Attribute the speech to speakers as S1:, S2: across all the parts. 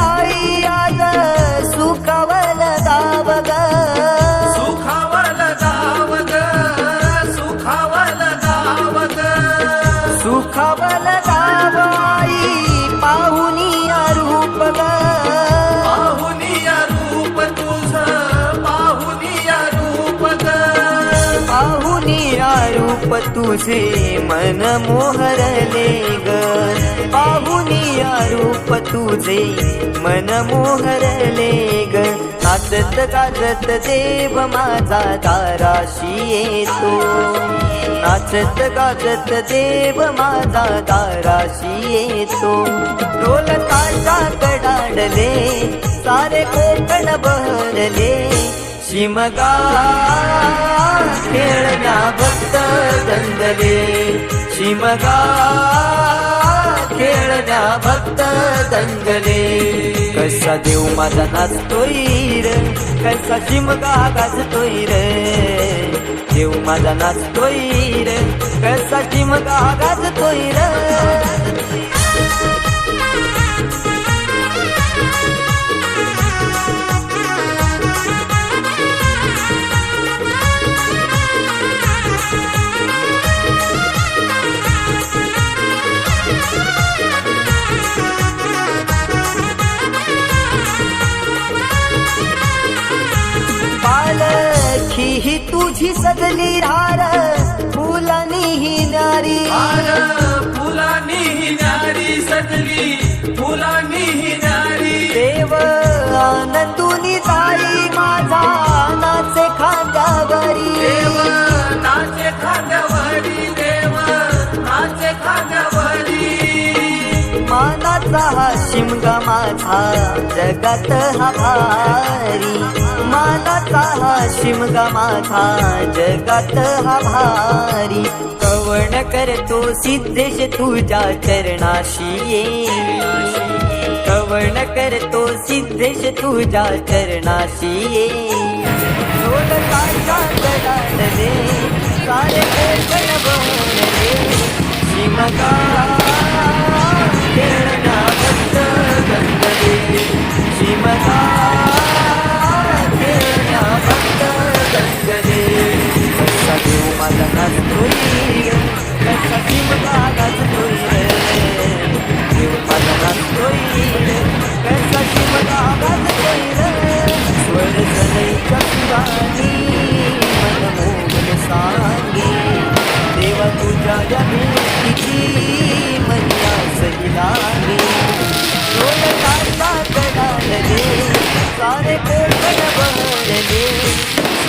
S1: आई आज
S2: तुझे
S1: मन मोहरले ग. पाहुनी रूप तुझे मन मोहरले ग. नाचत गाजत देव माझा दाराशी येतो. नाचत गाजत देव माझा दाराशी येतो. ढोल ताशा कडाडले सारे कोकण बहरले. शिमगा खेळला भक्त दंगले. शिमगा खेळला भक्त दंगले. कसा देव माझा नाचतोय रे कसा शिमगा गाजतोय रे. देव माझा नाचतोय रे कसा शिमगा गाजतोय र. सजली रार फुलानी ही नारी.
S2: आर फुलानी ही नारी सजली फुलानी ही नारी.
S1: देव आनंदुनी ताई माझा नाचे खांद्यावरी.
S2: देव नाचे खांद्यावरी देव नाचे खांद्यावरी.
S1: मानाचा हा शिमगा माझा जगात हा भारी. मानाचा हा शिमगा माझा जगात हा भारी. कवण करतो सिद्धेश तुझ्या चरणाशी ये. कवण करतो सिद्धेश तुझ्या चरणाशी ये. ढोल सारे शिमगा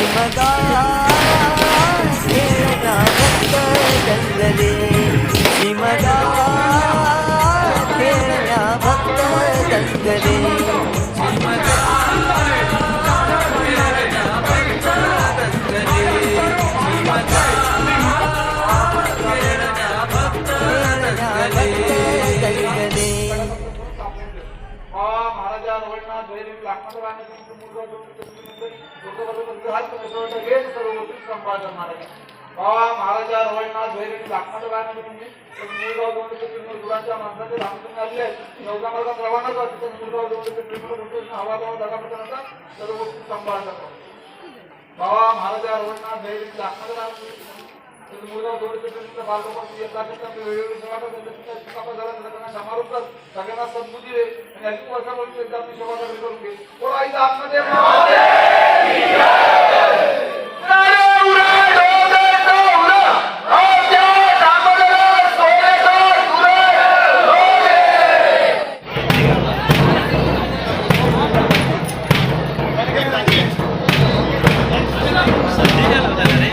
S1: शिमगा खेळणा
S3: बाबा महाराजा रवळनाथ भैरवी लाखनाथ राणे तुम्ही मुलगाव दोन तीन गुरांच्या माणसाचे रामचंद्र आले नवका मार्गात रवाना झाला तिथे मुलगाव दोन तीन गोष्टी हवा जाऊन जागा पडताना सर्व गोष्टी सांभाळतात बाबा महाराजा रवळनाथ भैरवी लाखनाथ राणे त्याचं मुलगा दोन पेटून बालकोपासून एक कार्यक्रम वेगवेगळे सेवा स्थापन झाल्यानंतर त्यांना समारोपात सगळ्यांना सद्बुद्धी रे आणि अधिक वर्षापर्यंत त्यांचा आपली सेवा कार्य करून घे कोण आई आत्मदेव Gracias.